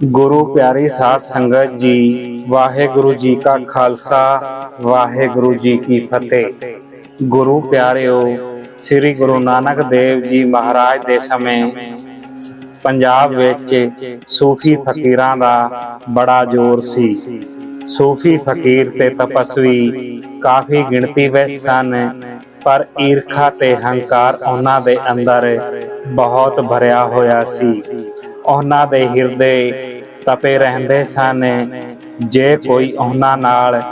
ਗੁਰੂ ਪਿਆਰੀ ਸਾਧ ਸੰਗਤ ਜੀ, ਵਾਹਿਗੁਰੂ ਜੀ ਕਾ ਖਾਲਸਾ, ਵਾਹਿਗੁਰੂ ਜੀ ਕੀ ਫਤਿਹ। ਗੁਰੂ ਪਿਆਰਿਓ, ਸ੍ਰੀ ਗੁਰੂ ਨਾਨਕ ਦੇਵ ਜੀ ਮਹਾਰਾਜ ਦੇ ਸਮੇਂ ਪੰਜਾਬ ਵਿੱਚ ਸੂਫੀ ਫਕੀਰਾਂ ਦਾ ਬੜਾ ਜ਼ੋਰ ਸੀ। ਸੂਫੀ ਫਕੀਰ ਤੇ ਤਪਸਵੀ ਕਾਫੀ ਗਿਣਤੀ ਵਿੱਚ ਸਨ, ਪਰ ਈਰਖਾ ਤੇ ਹੰਕਾਰ ਉਹਨਾਂ ਦੇ ਅੰਦਰ ਬਹੁਤ ਭਰਿਆ ਹੋਇਆ ਸੀ। ਉਹਨਾਂ ਦੇ ਹਿਰਦੇ ਤਪੇ ਰਹਿੰਦੇ ਸਨ। ਜੇ ਕੋਈ ਉਹਨਾਂ ਨਾਲ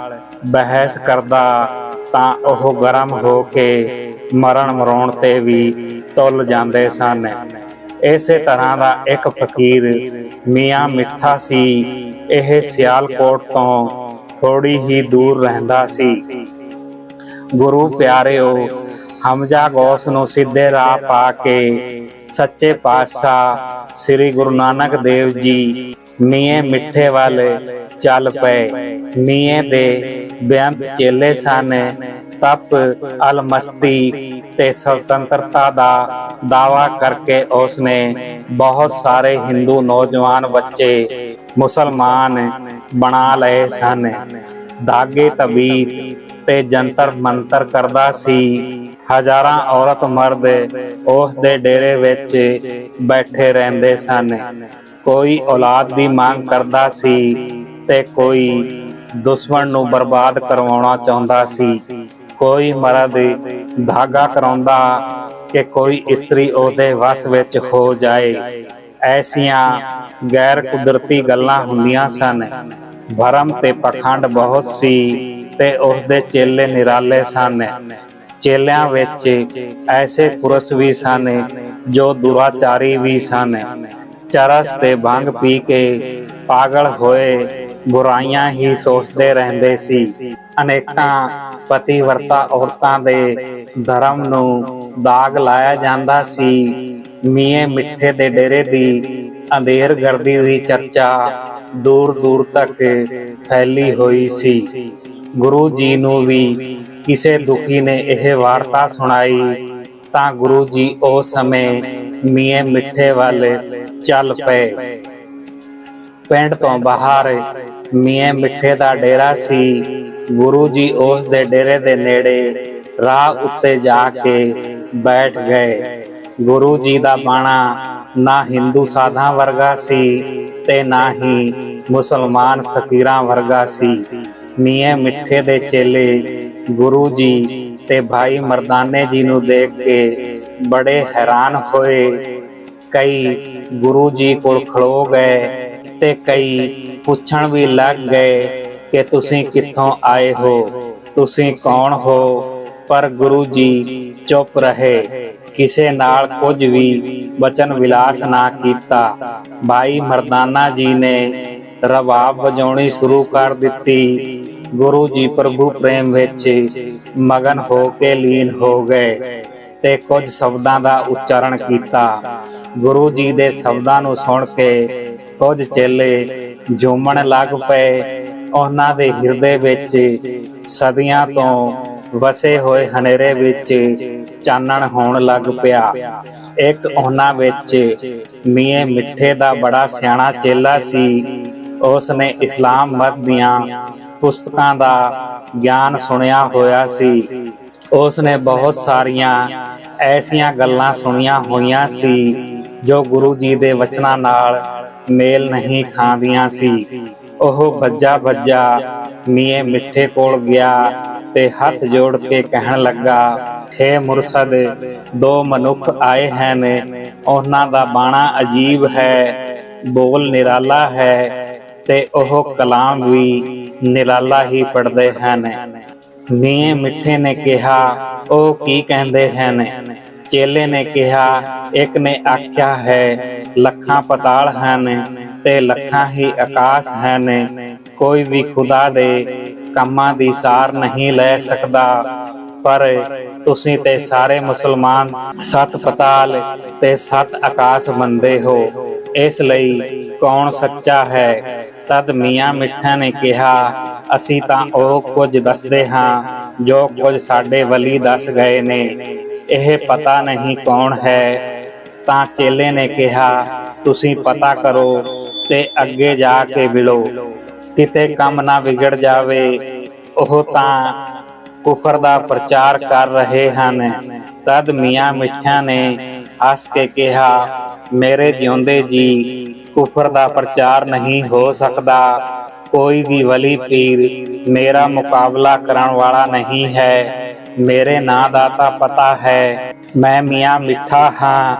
ਬਹਿਸ ਕਰਦਾ ਤਾਂ ਉਹ ਗਰਮ ਹੋ ਕੇ ਮਰਨ ਮਰਾਉਣ ਤੇ ਵੀ ਤੁੱਲ ਜਾਂਦੇ ਸਨ। ਇਸੇ ਤਰ੍ਹਾਂ ਦਾ ਇੱਕ ਫਕੀਰ ਮੀਆਂ ਮਿੱਠਾ ਸੀ। ਇਹ ਸਿਆਲਕੋਟ ਤੋਂ ਥੋੜੀ ਹੀ ਦੂਰ ਰਹਿੰਦਾ ਸੀ। ਗੁਰੂ ਪਿਆਰਿਓ ਹਮਜ਼ਾ ਗੌਸ ਨੂੰ ਸਿੱਧੇ ਰਾਹ ਪਾ ਕੇ ਸੱਚੇ ਪਾਤਸ਼ਾਹ ਸ੍ਰੀ ਗੁਰੂ ਨਾਨਕ ਦੇਵ ਜੀ ਮੀਏ ਮਿੱਠੇ ਵੱਲ ਚੱਲ ਪਏ। ਮੀਏ ਦੇ ਬੇਅੰਤ ਚੇਲੇ ਸਨ। ਤਪ, ਅਲਮਸਤੀ ਤੇ ਸੁਤੰਤਰਤਾ ਦਾ ਦਾਵਾ ਕਰਕੇ ਉਸਨੇ ਬਹੁਤ ਸਾਰੇ ਹਿੰਦੂ ਨੌਜਵਾਨ ਬੱਚੇ ਮੁਸਲਮਾਨ ਬਣਾ ਲਏ ਸਨ। ਦਾਗੇ ਤਬੀਤ ਤੇ ਜੰਤਰ ਮੰਤਰ ਕਰਦਾ ਸੀ ਹਜ਼ਾਰਾਂ ਔਰਤ ਮਰਦ, ਉਸ ਦੇ ਡੇਰੇ ਵਿੱਚ ਬੈਠੇ ਰਹਿੰਦੇ ਸਨ। ਕੋਈ ਔਲਾਦ ਦੀ ਮੰਗ ਕਰਦਾ ਸੀ ਤੇ ਕੋਈ ਦੁਸ਼ਮਣ ਨੂੰ ਬਰਬਾਦ ਕਰਵਾਉਣਾ ਚਾਹੁੰਦਾ ਸੀ। ਕੋਈ ਮਰਦ ਧਾਗਾ ਕਰਾਉਂਦਾ ਕਿ ਕੋਈ ਇਸਤਰੀ ਉਹਦੇ ਵਸ ਵਿੱਚ ਹੋ ਜਾਏ। ਐਸੀਆਂ ਗੈਰ ਕੁਦਰਤੀ ਗੱਲਾਂ ਹੁੰਦੀਆਂ ਸਨ। ਭਰਮ ਤੇ ਪਖੰਡ ਬਹੁਤ ਸੀ ਤੇ ਉਸ ਦੇ ਚੇਲੇ ਨਿਰਾਲੇ ਸਨ। ਚੇਲਿਆਂ ਵਿੱਚ ਐਸੇ ਪੁਰਸ਼ ਵੀ ਸਨ ਜੋ ਦੁਰਾਚਾਰੀ ਵੀ ਸਨ। ਚਰਸ ਤੇ ਭੰਗ ਪੀ ਕੇ ਪਾਗਲ ਹੋਏ ਬੁਰਾਈਆਂ ਹੀ ਸੋਚਦੇ ਰਹਿੰਦੇ ਸੀ। ਅਨੇਕਾਂ ਪਤੀਵਰਤਾ ਔਰਤਾਂ ਦੇ ਧਰਮ ਨੂੰ ਦਾਗ ਲਾਇਆ ਜਾਂਦਾ ਸੀ। ਮੀਏ ਮਿੱਠੇ ਦੇ ਡੇਰੇ ਦੀ ਅੰਧੇਰ ਗਰਦੀ ਦੀ ਚਰਚਾ ਦੂਰ ਦੂਰ ਤੱਕ ਫੈਲੀ ਹੋਈ ਸੀ। ਗੁਰੂ ਜੀ ਨੂੰ ਵੀ ਕਿਸੇ ਦੁਖੀ ਨੇ ਇਹ ਵਾਰਤਾ ਸੁਣਾਈ ਤਾਂ ਗੁਰੂ ਜੀ ਉਸ ਸਮੇਂ ਮੀਏ ਮਿੱਠੇ ਵੱਲ ਚੱਲ ਪਏ। ਪਿੰਡ ਤੋਂ ਬਾਹਰ ਮੀਏ ਮਿੱਠੇ ਦਾ ਡੇਰਾ ਸੀ। ਗੁਰੂ ਜੀ ਉਸ ਦੇ ਡੇਰੇ ਦੇ ਨੇੜੇ ਰਾਹ ਉੱਤੇ ਜਾ ਕੇ ਬੈਠ ਗਏ। ਗੁਰੂ ਜੀ ਦਾ ਬਾਣਾ ਨਾ ਹਿੰਦੂ ਸਾਧਾਂ ਵਰਗਾ ਸੀ ਤੇ ਨਾ ਹੀ ਮੁਸਲਮਾਨ ਫਕੀਰਾਂ ਵਰਗਾ ਸੀ। ਮੀਏ ਮਿੱਠੇ ਦੇ ਚੇਲੇ ਗੁਰੂ ਜੀ ਤੇ ਭਾਈ ਮਰਦਾਨੇ ਜੀ ਨੂੰ ਦੇਖ ਕੇ ਬੜੇ ਹੈਰਾਨ ਹੋਏ। ਕਈ ਗੁਰੂ ਜੀ ਕੋਲ ਖਲੋ ਗਏ ਤੇ ਕਈ ਪੁੱਛਣ ਵੀ ਲੱਗ ਗਏ ਕਿ ਤੁਸੀਂ ਕਿੱਥੋਂ ਆਏ ਹੋ, ਤੁਸੀਂ ਕੌਣ ਹੋ? ਪਰ ਗੁਰੂ ਜੀ ਚੁੱਪ ਰਹੇ। ਕਿਸੇ ਨਾਲ ਕੁਝ ਵੀ ਬਚਨ ਵਿਲਾਸ ਨਾ ਕੀਤਾ। ਭਾਈ ਮਰਦਾਨਾ ਜੀ ਨੇ ਰਬਾਬ ਵਜਾਉਣੀ ਸ਼ੁਰੂ ਕਰ ਦਿੱਤੀ। ਗੁਰੂ ਜੀ ਪ੍ਰਭੂ ਪ੍ਰੇਮ ਵਿੱਚ ਮਗਨ ਹੋ ਕੇ ਲੀਨ ਹੋ ਗਏ ਤੇ ਕੁਝ ਸ਼ਬਦਾਂ ਦਾ ਉਚਾਰਨ ਕੀਤਾ। ਗੁਰੂ ਜੀ ਦੇ ਸ਼ਬਦਾਂ ਨੂੰ ਸੁਣ ਕੇ ਕੁਝ ਚੇਲੇ ਝੂਮਣ ਲੱਗ ਪਏ। ਉਹਨਾਂ ਦੇ ਹਿਰਦੇ ਵਿੱਚ ਸਦੀਆਂ ਤੋਂ ਵਸੇ ਹੋਏ ਹਨੇਰੇ ਵਿੱਚ ਚਾਨਣ ਹੋਣ ਲੱਗ ਪਿਆ। ਇੱਕ ਉਹਨਾਂ ਵਿੱਚ ਮੀਏ ਮਿੱਠੇ ਦਾ ਬੜਾ ਸਿਆਣਾ ਚੇਲਾ ਸੀ। ਉਸ ਨੇ ਇਸਲਾਮ ਮਤ ਦੀਆਂ ਪੁਸਤਕਾਂ ਦਾ ਗਿਆਨ ਸੁਣਿਆ ਹੋਇਆ ਸੀ। ਉਸ ਨੇ ਬਹੁਤ ਸਾਰੀਆਂ ਐਸੀਆਂ ਗੱਲਾਂ ਸੁਣੀਆਂ ਹੋਈਆਂ ਸੀ, ਜੋ ਗੁਰੂ ਜੀ ਦੇ ਵਚਨਾਂ ਨਾਲ ਮੇਲ ਨਹੀਂ ਖਾਂਦੀਆਂ ਸੀ। ਉਹ ਬੱਜਾ ਬੱਜਾ ਮੀਏ ਮਿੱਠੇ ਕੋਲ ਗਿਆ ਤੇ ਹੱਥ ਜੋੜ ਕੇ ਕਹਿਣ ਲੱਗਾ, ਹੈ ਮੁਰਸ਼ਦ, ਦੋ ਮਨੁੱਖ ਆਏ ਹਨ। ਉਹਨਾਂ ਦਾ ਬਾਣਾ ਅਜੀਬ ਹੈ, ਬੋਲ ਨਿਰਾਲਾ ਹੈ ਤੇ ਉਹ ਕਲਾਮ ਵੀ ਨਿਲਾਲਾ ਹੀ ਪੜਦੇ ਹਨ। ਮੀਏ ਮਿੱਠੇ ਨੇ ਕਿਹਾ, ਉਹ ਕੀ ਕਹਿੰਦੇ ਹਨ? ਚੇਲੇ ਨੇ ਕਿਹਾ, ਇੱਕ ਨੇ ਆਖਿਆ ਹੈ, ਲੱਖਾਂ ਪਤਾਲ ਹਨ ਤੇ ਲੱਖਾਂ ਹੀ ਆਕਾਸ਼ ਹਨ। ਕੋਈ ਵੀ ਖੁਦਾ ਦੇ ਕੰਮਾਂ ਦੀ ਸਾਰ ਨਹੀਂ ਲੈ ਸਕਦਾ। ਪਰ ਤੁਸੀਂ ਤੇ ਸਾਰੇ ਮੁਸਲਮਾਨ ਸਤ ਪਤਾਲ ਤੇ ਸੱਤ ਆਕਾਸ਼ ਮੰਨਦੇ ਹੋ। ਇਸ ਲਈ ਕੌਣ ਸੱਚਾ ਹੈ? ਤਦ ਮੀਆਂ ਮਿੱਠਾ ਨੇ ਕਿਹਾ, ਅਸੀਂ ਤਾਂ ਉਹ ਕੁਝ ਦੱਸਦੇ ਹਾਂ, ਜੋ ਕੁਝ ਸਾਡੇ ਵਲੀ ਦੱਸ ਗਏ ਨੇ। ਇਹ ਪਤਾ ਨਹੀਂ ਕੌਣ ਹੈ। ਤਾਂ ਚੇਲੇ ਨੇ ਕਿਹਾ, ਤੁਸੀਂ ਪਤਾ ਕਰੋ ਤੇ ਅੱਗੇ ਜਾ ਕੇ ਮਿਲੋ। ਕਿਤੇ ਕੰਮ ਨਾ ਵਿਗੜ ਜਾਵੇ, ਉਹ ਤਾਂ ਕੁਫਰ ਦਾ ਪ੍ਰਚਾਰ ਕਰ ਰਹੇ ਹਨ। ਤਦ ਮੀਆਂ ਮਿੱਠਿਆਂ ਨੇ ਹੱਸ ਕੇ ਕਿਹਾ, ਮੇਰੇ ਜਿਉਂਦੇ ਜੀ ਕੁਫਰ ਦਾ ਪ੍ਰਚਾਰ ਨਹੀਂ ਹੋ ਸਕਦਾ। ਕੋਈ ਵੀ ਵਲੀ ਪੀਰ ਮੇਰਾ ਮੁਕਾਬਲਾ ਕਰਨ ਵਾਲਾ ਨਹੀਂ ਹੈ। ਮੇਰੇ ਨਾਂ ਦਾ ਤਾਂ ਪਤਾ ਹੈ। ਮੈਂ ਮੀਆਂ ਮਿੱਠਾ ਹਾਂ।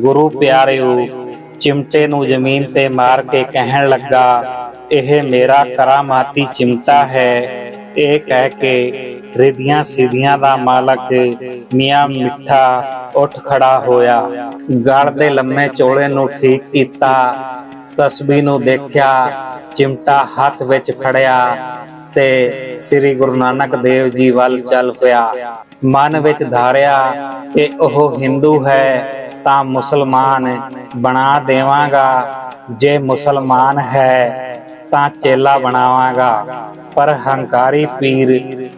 ਗੁਰੂ ਪਿਆਰਿਓ, ਚਿਮਟੇ ਨੂੰ ਜ਼ਮੀਨ ਤੇ ਮਾਰ ਕੇ ਕਹਿਣ ਲੱਗਾ, ਇਹ ਮੇਰਾ ਕਰਾਮਾਤੀ ਚਿਮਟਾ ਹੈ। ਇਹ ਕਹਿ ਕੇ ਰਿਧੀਆਂ ਸਿਧੀਆਂ ਦਾ ਮਾਲਕ ਮੀਆਂ ਮਿੱਠਾ ਉੱਠ ਖੜਾ ਹੋਇਆ। ਗਲ ਦੇ ਲੰਮੇ ਚੋਲੇ ਨੂੰ ਠੀਕ ਕੀਤਾ। ਤਸਬੀਹ ਨੂੰ ਦੇਖਿਆ, ਚਿਮਟਾ ਹੱਥ ਵਿੱਚ ਫੜਿਆ ਤੇ ਸ੍ਰੀ ਗੁਰੂ ਨਾਨਕ ਦੇਵ ਜੀ ਵੱਲ ਚੱਲ ਪਿਆ। ਮਨ ਵਿੱਚ ਧਾਰਿਆ ਕਿ ਉਹ ਹਿੰਦੂ ਹੈ, ਤਾਂ ਮੁਸਲਮਾਨ ਬਣਾ ਦੇਵਾਂਗਾ। ਜੇ ਮੁਸਲਮਾਨ ਹੈ ਤਾਂ ਚੇਲਾ ਬਣਾਵਾਂਗਾ। ਪਰ ਹੰਕਾਰੀ ਪੀਰ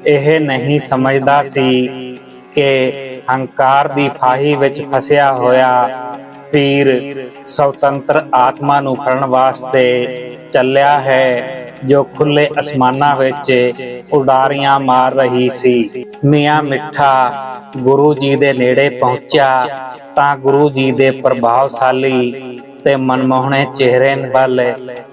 ਇਹ ਨਹੀਂ ਸਮਝਦਾ ਸੀ ਕਿ ਹੰਕਾਰ ਦੀ ਫਾਹੀ ਵਿੱਚ ਫਸਿਆ ਹੋਇਆ ਪੀਰ ਸੁਤੰਤਰ ਆਤਮਾ ਨੂੰ ਫੜਨ ਵਾਸਤੇ ਚੱਲਿਆ ਹੈ, ਜੋ ਖੁੱਲੇ ਅਸਮਾਨਾਂ ਵਿੱਚ ਉਡਾਰੀਆਂ ਮਾਰ ਰਹੀ ਸੀ। ਮੀਆਂ ਮਿੱਠਾ ਗੁਰੂ ਜੀ ਦੇ ਨੇੜੇ ਪਹੁੰਚਿਆ ਤਾਂ ਗੁਰੂ ਜੀ ਦੇ ਪ੍ਰਭਾਵਸ਼ਾਲੀ ਤੇ ਮਨਮੋਹਣੇ ਚਿਹਰੇ ਵੱਲ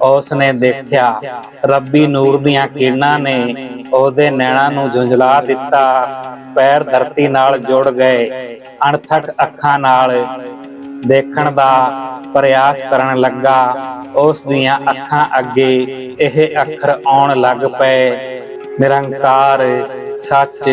ਉਸ ਨੇ ਦੇਖਿਆ ਰੱਬੀ ਨੂਰ ਦੀਆਂ ਕਿਰਨਾਂ ਨੇ ਉਹਦੇ ਨੈਣਾਂ ਨੂੰ ਝੁੰਝਲਾ ਦਿੱਤਾ, ਪੈਰ ਧਰਤੀ ਨਾਲ ਜੁੜ ਗਏ, ਅਣਥਕ ਅੱਖਾਂ ਨਾਲ ਦੇਖਣ ਦਾ ਪ੍ਰਯਾਸ ਕਰਨ ਲੱਗਾ, ਉਸ ਦੀਆਂ ਅੱਖਾਂ ਅੱਗੇ ਇਹ ਅੱਖਰ ਆਉਣ ਲੱਗ ਪਏ, ਨਿਰੰਕਾਰ, ਸੱਚ,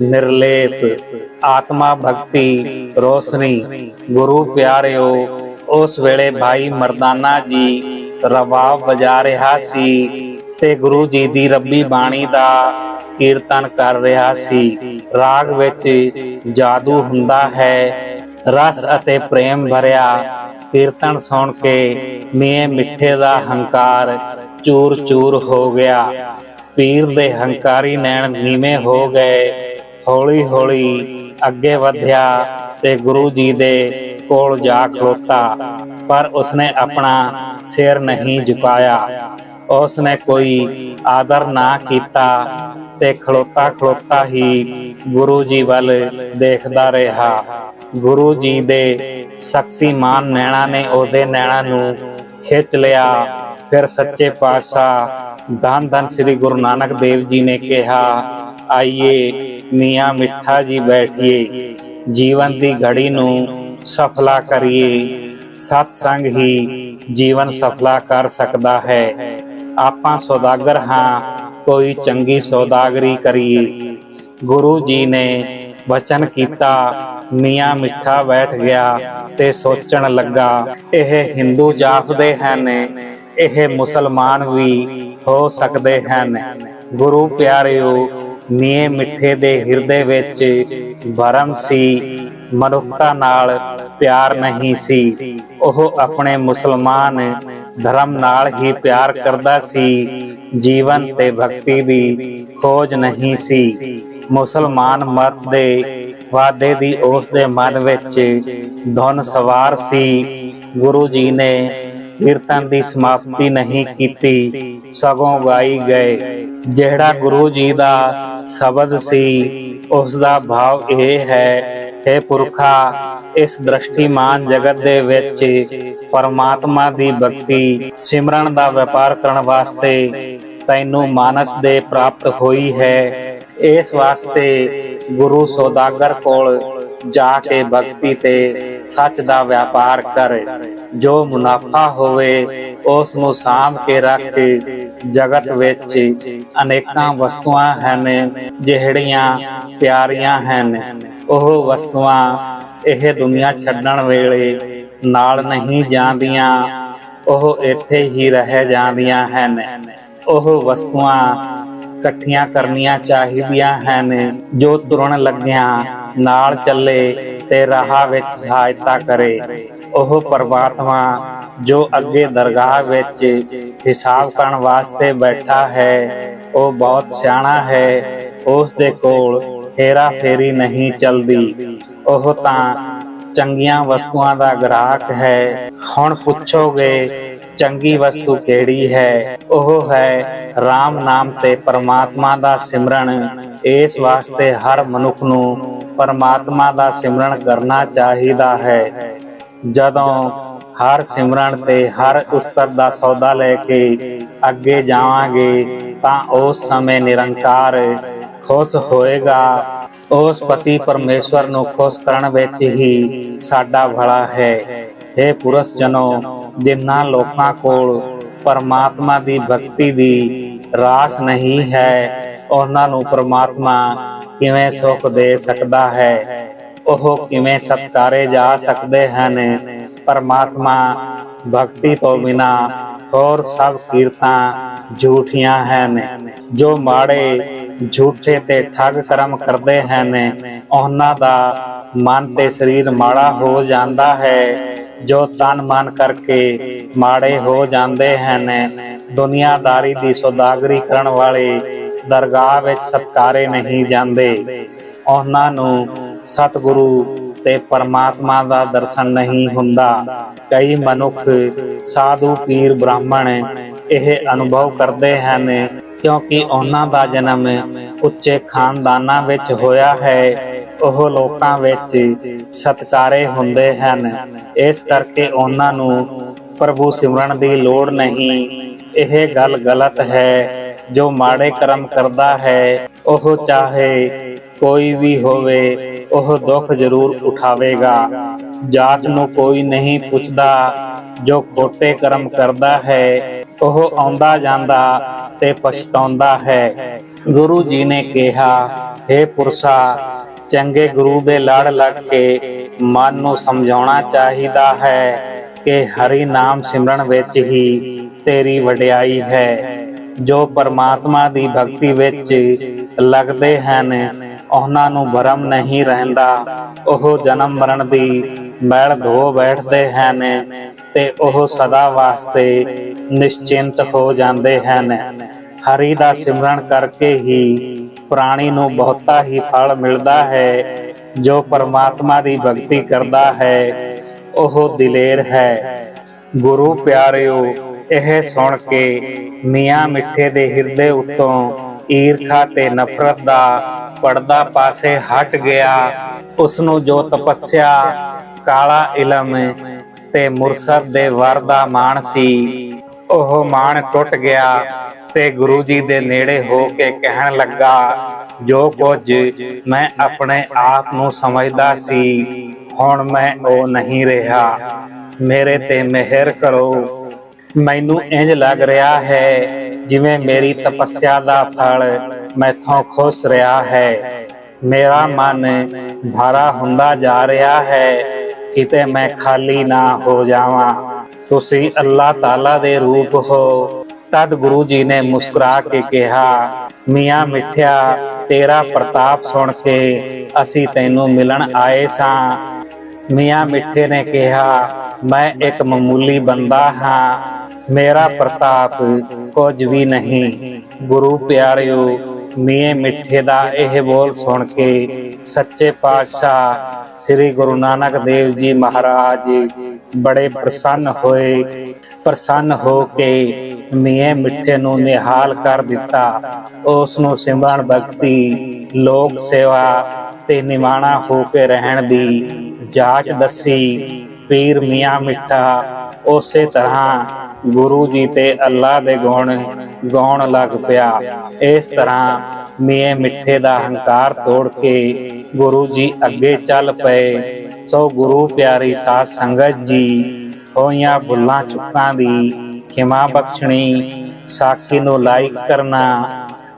ਨਿਰਲੇਪ, ਆਤਮਾ ਭਗਤੀ, ਰੋਸ਼ਨੀ, ਗੁਰੂ ਪਿਆਰਿਓ ਉਸ ਵੇਲੇ ਭਾਈ ਮਰਦਾਨਾ ਜੀ ਰਵਾਬ ਵਜਾ ਰਿਹਾ ਸੀ ਤੇ ਗੁਰੂ ਜੀ ਦੀ ਰੱਬੀ ਬਾਣੀ ਦਾ ਕੀਰਤਨ ਕਰ ਰਿਹਾ ਸੀ। ਰਾਗ ਵਿੱਚ ਜਾਦੂ ਹੁੰਦਾ ਹੈ, ਰਸ ਅਤੇ ਪ੍ਰੇਮ ਭਰਿਆ ਕੀਰਤਨ ਸੁਣ ਕੇ ਮੀਏ ਮਿੱਠੇ ਦਾ ਹੰਕਾਰ ਚੂਰ ਚੂਰ ਹੋ ਗਿਆ। ਪੀਰ ਦੇ ਹੰਕਾਰੀ ਨੈਣ ਨੀਵੇਂ ਹੋ ਗਏ, ਹੌਲੀ ਹੌਲੀ ਅੱਗੇ ਵਧਿਆ ਤੇ ਗੁਰੂ ਜੀ ਦੇ ਕੋਲ ਜਾ ਖਲੋਤਾ, ਪਰ ਉਸਨੇ ਆਪਣਾ ਸਿਰ ਨਹੀਂ ਝੁਕਾਇਆ। ਉਸਨੇ ਕੋਈ ਆਦਰ ਨਾ ਕੀਤਾ ਤੇ ਖਲੋਤਾ ਖਲੋਤਾ ਹੀ ਗੁਰੂ ਜੀ ਵੱਲ ਦੇਖਦਾ ਰਿਹਾ। ਗੁਰੂ ਜੀ ਦੇ ਸ਼ਕਤੀਮਾਨ ਨੈਣਾ ਨੇ ਉਹਦੇ ਨੈਣਾ ਨੂੰ ਖਿੱਚ ਲਿਆ। ਫਿਰ ਸੱਚੇ ਪਾਤਸ਼ਾਹ ਧੰਨ ਧੰਨ ਸ੍ਰੀ ਗੁਰੂ ਨਾਨਕ ਦੇਵ ਜੀ ਨੇ ਕਿਹਾ, ਆਈਏ, ਮੀਆਂ ਮਿੱਠਾ ਜੀ ਬੈਠੀਏ। ਜੀਵਨ ਦੀ ਘੜੀ ਨੂੰ ਸਫਲਾ ਕਰੀਏ। ਸਤ ਸੰਗ ਹੀ ਜੀਵਨ ਸਫਲਾ ਕਰ ਸਕਦਾ ਹੈ। ਆਪਾਂ ਸੌਦਾਗਰ ਹਾਂ, ਕੋਈ ਚੰਗੀ ਸੌਦਾਗਰੀ ਕਰੀਏ। ਗੁਰੂ ਜੀ ਨੇ ਵਚਨ ਕੀਤਾ, ਮੀਆਂ ਮਿੱਠਾ ਬੈਠ ਗਿਆ ਤੇ ਸੋਚਣ ਲੱਗਾ, ਇਹ ਹਿੰਦੂ ਜਾਪਦੇ ਹਨ, ਇਹ ਮੁਸਲਮਾਨ ਵੀ ਹੋ ਸਕਦੇ ਹਨ। ਗੁਰੂ ਪਿਆਰਿਓ ਮੀਏ ਮਿੱਠੇ ਦੇ ਹਿਰਦੇ ਵਿੱਚ ਭਰਮ ਸੀ ਮਨੁੱਖਤਾ ਨਾਲ ਪਿਆਰ ਨਹੀਂ ਸੀ। ਉਹ ਆਪਣੇ ਮੁਸਲਮਾਨ ਧਰਮ ਨਾਲ ਹੀ ਪਿਆਰ ਕਰਦਾ ਸੀ। ਜੀਵਨ ਤੇ ਭਗਤੀ ਦੀ ਖੋਜ ਨਹੀਂ ਸੀ। ਮੁਸਲਮਾਨ ਮਤ ਦੇ ਵਾਦੇ ਦੀ ਉਸ ਦੇ ਮਨ ਵਿੱਚ ਧੁਨ ਸਵਾਰ ਸੀ। ਗੁਰੂ ਜੀ ਨੇ ਕੀਰਤਨ ਦੀ ਸਮਾਪਤੀ ਨਹੀਂ ਕੀਤੀ। ਸਗੋਂ ਗਾਈ ਗਏ। ਜਿਹੜਾ ਗੁਰੂ ਜੀ ਦਾ ਸ਼ਬਦ ਸੀ, ਉਸ ਦਾ ਭਾਵ ਇਹ ਹੈ हे ਪੁਰਖਾ, ਇਸ ਦ੍ਰਿਸ਼ਟੀਮਾਨ ਜਗਤ ਦੇ ਵਿੱਚ ਪਰਮਾਤਮਾ ਦੀ ਭਗਤੀ, ਸਿਮਰਨ ਦਾ ਵਪਾਰ ਕਰਨ ਵਾਸਤੇ ਤੈਨੂੰ ਮਾਨਸ ਦੇ ਪ੍ਰਾਪਤ ਹੋਈ ਹੈ। ਇਸ ਵਾਸਤੇ ਗੁਰੂ ਸੌਦਾਗਰ ਕੋਲ ਜਾ ਕੇ ਭਗਤੀ ਤੇ ਸੱਚ ਦਾ ਵਪਾਰ ਕਰ। ਜੋ ਮੁਨਾਫਾ ਹੋਵੇ, ਉਸ ਨੂੰ ਸਾਂਭ ਕੇ ਰੱਖ। ਜਗਤ ਵਿੱਚ ਅਨੇਕਾਂ ਵਸਤੂਆਂ ਹਨ, ਜਿਹੜੀਆਂ ਪਿਆਰੀਆਂ ਹਨ। ਉਹ ਵਸਤੂਆਂ ਇਹ ਦੁਨੀਆ ਛੱਡਣ ਵੇਲੇ ਨਾਲ ਨਹੀਂ ਜਾਂਦੀਆਂ। ਉਹ ਇੱਥੇ ਹੀ ਰਹਿ ਜਾਂਦੀਆਂ ਹਨ। ਉਹ ਵਸਤੂਆਂ ਇਕੱਠੀਆਂ ਕਰਨੀਆਂ ਚਾਹੀਦੀਆਂ ਹਨ। ਜੋ ਤੁਰਨ ਲੱਗਿਆਂ ਨਾਲ ਚੱਲੇ ਤੇ ਰਾਹ ਵਿੱਚ ਸਹਾਇਤਾ ਕਰੇ। ਉਹ ਪਰਮਾਤਮਾ ਜੋ ਅੱਗੇ ਦਰਗਾਹ ਵਿੱਚ ਹਿਸਾਬ ਕਰਨ ਵਾਸਤੇ ਬੈਠਾ ਹੈ, ਉਹ ਬਹੁਤ ਸਿਆਣਾ ਹੈ, ਉਸ ਦੇ ਕੋਲ ਹੇਰਾ ਫੇਰੀ ਨਹੀਂ ਚੱਲਦੀ। ਉਹ ਤਾਂ ਚੰਗੀਆਂ ਵਸਤੂਆਂ ਦਾ ਗ੍ਰਾਹਕ ਹੈ। ਹੁਣ ਪੁੱਛੋਗੇ, ਚੰਗੀ ਵਸਤੂ ਕਿਹੜੀ ਹੈ? ਉਹ ਹੈ RAM ਨਾਮ ਤੇ ਪਰਮਾਤਮਾ ਦਾ ਸਿਮਰਨ। ਇਸ ਵਾਸਤੇ ਹਰ ਮਨੁੱਖ ਨੂੰ ਪਰਮਾਤਮਾ ਦਾ ਸਿਮਰਨ ਕਰਨਾ ਚਾਹੀਦਾ ਹੈ। ਜਦੋਂ ਹਰ ਸਿਮਰਨ ਤੇ ਹਰ ਉਸਤਤ ਦਾ ਸੌਦਾ ਲੈ ਕੇ ਅੱਗੇ ਜਾਵਾਂਗੇ, ਤਾਂ ਉਸ ਸਮੇਂ ਨਿਰੰਕਾਰ ਖੁਸ਼ ਹੋਏਗਾ, ਉਸ ਪਤੀ ਪਰਮੇਸ਼ਵਰ ਨੂੰ ਖੁਸ਼ ਕਰਨ ਵਿੱਚ ਹੀ ਸਾਡਾ ਭਲਾ ਹੈ। ਇਹ ਪੁਰਸ਼ ਜਨੋ ਜਿਨ੍ਹਾਂ ਲੋਕਾਂ ਕੋਲ ਪਰਮਾਤਮਾ ਦੀ ਭਗਤੀ ਦੀ ਰਾਸ ਨਹੀਂ ਹੈ, ਉਹਨਾਂ ਨੂੰ ਪਰਮਾਤਮਾ ਕਿਵੇਂ ਸੁਖ ਦੇ ਸਕਦਾ ਹੈ? ਉਹ ਕਿਵੇਂ ਸਤਕਾਰੇ ਜਾ ਸਕਦੇ ਹਨ? ਪਰਮਾਤਮਾ ਭਗਤੀ ਤੋਂ ਬਿਨਾ ਹੋਰ ਸਭ ਕੀਰਤਾਂ ਝੂਠੀਆਂ ਹਨ। ਜੋ ਮਾੜੇ ਝੂਠੇ ਤੇ ਠੱਗ ਕਰਮ ਕਰਦੇ ਹਨ। ਉਹਨਾਂ ਦਾ ਮਨ ਤੇ ਸਰੀਰ ਮਾੜਾ ਹੋ ਜਾਂਦਾ ਹੈ, ਜੋ ਤਨ ਮਨ ਕਰਕੇ ਮਾੜੇ ਹੋ ਜਾਂਦੇ ਹਨ। ਦੁਨੀਆਦਾਰੀ ਦੀ ਸੌਦਾਗਰੀ ਕਰਨ ਵਾਲੇ ਦਰਗਾਹ ਵਿੱਚ ਸਤਕਾਰੇ ਨਹੀਂ ਜਾਂਦੇ। ਉਹਨਾਂ ਨੂੰ ਸਤਿਗੁਰੂ ਤੇ ਪਰਮਾਤਮਾ ਦਾ ਦਰਸ਼ਨ ਨਹੀਂ ਹੁੰਦਾ। ਕਈ ਮਨੁੱਖ ਸਾਧੂ ਪੀਰ ਬ੍ਰਾਹਮਣ ਇਹ ਅਨੁਭਵ ਕਰਦੇ ਹਨ। ਕਿਉਂਕਿ ਉਹਨਾਂ ਦਾ ਜਨਮ ਉੱਚੇ ਖਾਨਦਾਨਾਂ ਵਿੱਚ ਹੋਇਆ ਹੈ। ਉਹ ਲੋਕਾਂ ਵਿੱਚ ਸਤਕਾਰੇ ਹੁੰਦੇ ਹਨ। ਇਸ ਕਰਕੇ ਉਹਨਾਂ ਨੂੰ ਪ੍ਰਭੂ ਸਿਮਰਨ ਦੀ ਲੋੜ ਨਹੀਂ। ਇਹ ਗੱਲ ਗਲਤ ਹੈ। ਜੋ ਮਾੜੇ ਕਰਮ ਕਰਦਾ ਹੈ, ਉਹ ਚਾਹੇ ਕੋਈ ਵੀ ਹੋਵੇ, ਉਹ ਦੁੱਖ ਜ਼ਰੂਰ ਉਠਾਵੇਗਾ। ਜਾਤ ਨੂੰ ਕੋਈ ਨਹੀਂ ਪੁੱਛਦਾ। ਜੋ ਖੋਟੇ ਕਰਮ ਕਰਦਾ ਹੈ, ਉਹ ਆਉਂਦਾ ਜਾਂਦਾ ਤੇ ਪਛਤਾਉਂਦਾ ਹੈ। ਗੁਰੂ ਜੀ ਨੇ ਕਿਹਾ हे ਪੁਰਸ਼ਾ, ਚੰਗੇ ਗੁਰੂ ਦੇ ਲੜ ਲੜ ਕੇ ਮਨ ਨੂੰ ਸਮਝਾਉਣਾ ਚਾਹੀਦਾ ਹੈ ਕਿ ਹਰੀ ਨਾਮ ਸਿਮਰਨ ਵਿੱਚ ਹੀ ਤੇਰੀ ਵਡਿਆਈ ਹੈ। ਜੋ ਪਰਮਾਤਮਾ ਦੀ ਭਗਤੀ ਵਿੱਚ ਲੱਗਦੇ ਹਨ, ਉਹਨਾਂ ਨੂੰ ਭਰਮ ਨਹੀਂ ਰਹਿੰਦਾ। ਉਹ ਜਨਮ ਮਰਨ ਦੀ ਮੈਲ ਧੋ ਬੈਠਦੇ ਹਨ ਤੇ ਉਹ ਸਦਾ ਵਾਸਤੇ ਨਿਸ਼ਚਿੰਤ ਹੋ ਜਾਂਦੇ ਹਨ। ਹਰੀ ਦਾ ਸਿਮਰਨ ਕਰਕੇ ਹੀ ਪ੍ਰਾਣੀ ਨੂੰ ਬਹੁਤਾ ਹੀ ਫਲ ਮਿਲਦਾ ਹੈ, ਜੋ ਪਰਮਾਤਮਾ ਦੀ ਭਗਤੀ ਕਰਦਾ ਹੈ, ਉਹ ਦਿਲੇਰ ਹੈ। ਗੁਰੂ ਪਿਆਰਿਓ, ਇਹ ਸੁਣ ਕੇ ਮੀਆਂ ਮਿੱਠੇ ਦੇ ਹਿਰਦੇ ਉੱਤੋਂ ਈਰਖਾ ਤੇ ਨਫ਼ਰਤ ਦਾ ਪਰਦਾ ਪਾਸੇ ਹਟ ਗਿਆ। ਉਸ ਨੂੰ ਜੋ ਤਪੱਸਿਆ, ਕਾਲਾ ਇਲਮ ਤੇ ਮੁਰਸ਼ਦ ਦੇ ਵਰ ਦਾ ਮਾਣ ਸੀ, ਉਹ ਮਾਣ ਟੁੱਟ ਗਿਆ। ਤੇ ਗੁਰੂ ਜੀ ਦੇ ਨੇੜੇ ਹੋ ਕੇ ਕਹਿਣ ਲੱਗਾ, ਜੋ ਕੁਝ ਮੈਂ ਆਪਣੇ ਆਪ ਨੂੰ ਸਮਝਦਾ ਸੀ, ਹੁਣ ਮੈਂ ਉਹ ਨਹੀਂ ਰਿਹਾ। ਮੇਰੇ ਤੇ ਮਿਹਰ ਕਰੋ। ਮੈਨੂੰ ਇੰਜ ਲੱਗ ਰਿਹਾ ਹੈ ਜਿਵੇਂ ਮੇਰੀ ਤਪੱਸਿਆ ਦਾ ਫਲ ਮੈਥੋਂ ਖੁਸ਼ ਰਿਹਾ ਹੈ। ਮੇਰਾ ਮਨ ਭਾਰਾ ਹੁੰਦਾ ਜਾ ਰਿਹਾ ਹੈ, ਕਿਤੇ ਮੈਂ ਖਾਲੀ ਨਾ ਹੋ ਜਾਵਾਂ। ਤੁਸੀਂ ਅੱਲਾਹ ਤਾਲਾ ਦੇ ਰੂਪ ਹੋ। ਤਦ ਗੁਰੂ ਜੀ ਨੇ ਮੁਸਕਰਾ ਕੇ ਕਿਹਾ, ਮੀਆਂ ਮਿੱਠਿਆ, ਤੇਰਾ ਪ੍ਰਤਾਪ ਸੁਣ ਕੇ ਅਸੀਂ ਤੈਨੂੰ ਮਿਲਣ ਆਏ ਸਾਂ। ਮੀਆਂ ਮਿੱਠੇ ਨੇ ਕਿਹਾ, ਮੈਂ ਇੱਕ ਮਾਮੂਲੀ ਬੰਦਾ ਹਾਂ, ਮੇਰਾ ਪ੍ਰਤਾਪ ਕੁਝ ਵੀ ਨਹੀਂ। ਗੁਰੂ ਪਿਆਰਿਓ ਮੀਆਂ ਮਿੱਠੇ ਦਾ ਇਹ ਬੋਲ ਸੁਣ ਕੇ ਸੱਚੇ ਪਾਤਸ਼ਾਹ ਸ੍ਰੀ ਗੁਰੂ ਨਾਨਕ ਦੇਵ ਜੀ ਮਹਾਰਾਜ ਬੜੇ ਪ੍ਰਸੰਨ ਹੋਏ। ਪ੍ਰਸੰਨ ਹੋ ਕੇ ਮੀਆਂ ਮਿੱਠੇ ਨੂੰ ਨਿਹਾਲ ਕਰ ਦਿੱਤਾ। ਉਸ ਨੂੰ ਸਿਮਰਨ ਭਗਤੀ, ਲੋਕ ਸੇਵਾ ਤੇ ਨਿਮਾਣਾ ਹੋ ਕੇ ਰਹਿਣ ਦੀ ਜਾਂਚ ਦੱਸੀ। ਪੀਰ ਮੀਆਂ ਮਿੱਠਾ, ਉਸੇ ਤਰ੍ਹਾਂ ਗੁਰੂ ਜੀ ਤੇ ਅੱਲਾ ਦੇ ਗੁਣ ਗਾਉਣ ਲੱਗ ਪਿਆ। ਇਸ ਤਰ੍ਹਾਂ ਮੀਆਂ ਮਿੱਠੇ ਦਾ ਹੰਕਾਰ ਤੋੜ ਕੇ ਗੁਰੂ ਜੀ ਅੱਗੇ ਚੱਲ ਪਏ। ਸੋ ਗੁਰੂ ਪਿਆਰੀ ਸਾਧ ਸੰਗਤ ਜੀ, ਹੋਈਆਂ ਭੁੱਲਾਂ, ਚੁੱਕਾਂ ਦੀ ਖਿਮਾ ਬਖਸ਼ਣੀ, ਸਾਖੀ ਨੂੰ ਲਾਈਕ ਕਰਨਾ,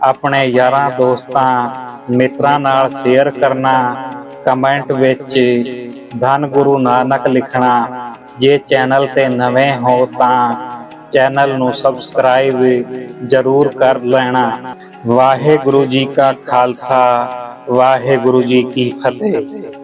ਆਪਣੇ ਯਾਰਾਂ ਦੋਸਤਾਂ, ਮਿੱਤਰਾਂ ਨਾਲ ਸ਼ੇਅਰ ਕਰਨਾ ਕਮੈਂਟ ਵਿੱਚ ਧੰਨ ਗੁਰੂ ਨਾਨਕ ਲਿਖਣਾ। ਜੇ ਚੈਨਲ ਤੇ ਨਵੇਂ ਹੋ ਤਾਂ ਚੈਨਲ ਨੂੰ ਸਬਸਕ੍ਰਾਈਬ ਜਰੂਰ ਕਰ ਲੈਣਾ। ਵਾਹਿਗੁਰੂ ਜੀ ਕਾ ਖਾਲਸਾ, ਵਾਹਿਗੁਰੂ ਜੀ ਕੀ ਫਤਿਹ।